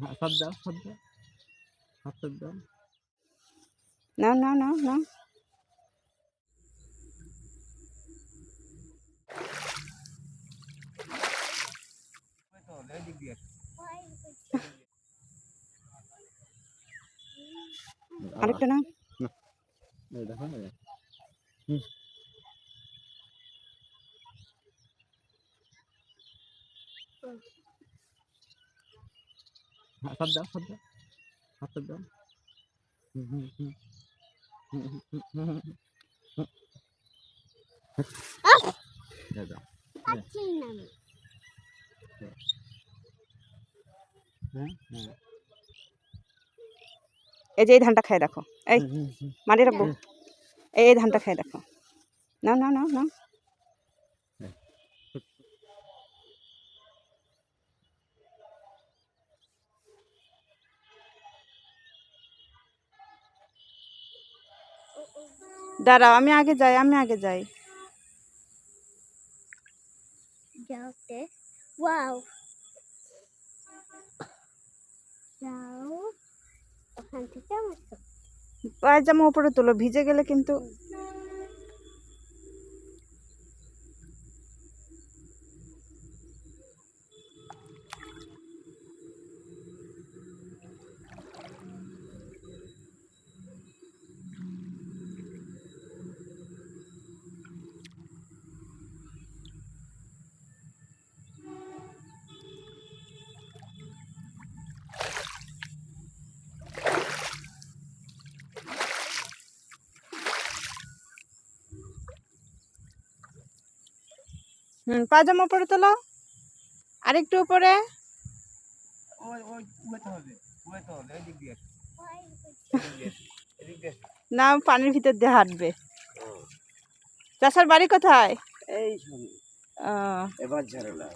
হ্যাঁ সব দাও সব দাও সব সব দাও। নাও নাও নাও নাও। আরেকটা এই দেখো। হ্যাঁ সব দাও সব দাও সব দাও। এই যে এই ধানটা খাই দেখো। এই। মাটি রাখব এই ধানটা খাই দেখো। নাও নাও নাও নাও। দাঁড়াও আমি আগে যাই আমি আগে যাই। ওয়াও। পায়জামা উপরে তোলো ভিজে গেলে কিন্তু হুম পাজামা উপরে তোলো আরেকটু উপরে। না পানির ভিতর দিয়ে হাঁটবে। চাষার বাড়ি কোথায়? এই এবার ঝাড়লা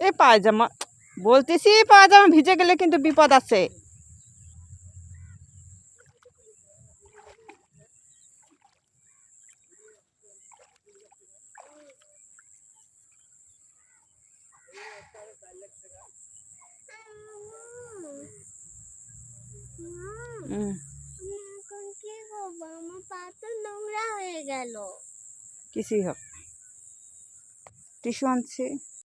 এ পায়জামা, বলতেছি পায়জামা ভিজে গেলে কিন্তু বিপদ আছে। নোংরা হয়ে গেল কিছুই হোক। টিস্যু আনছি।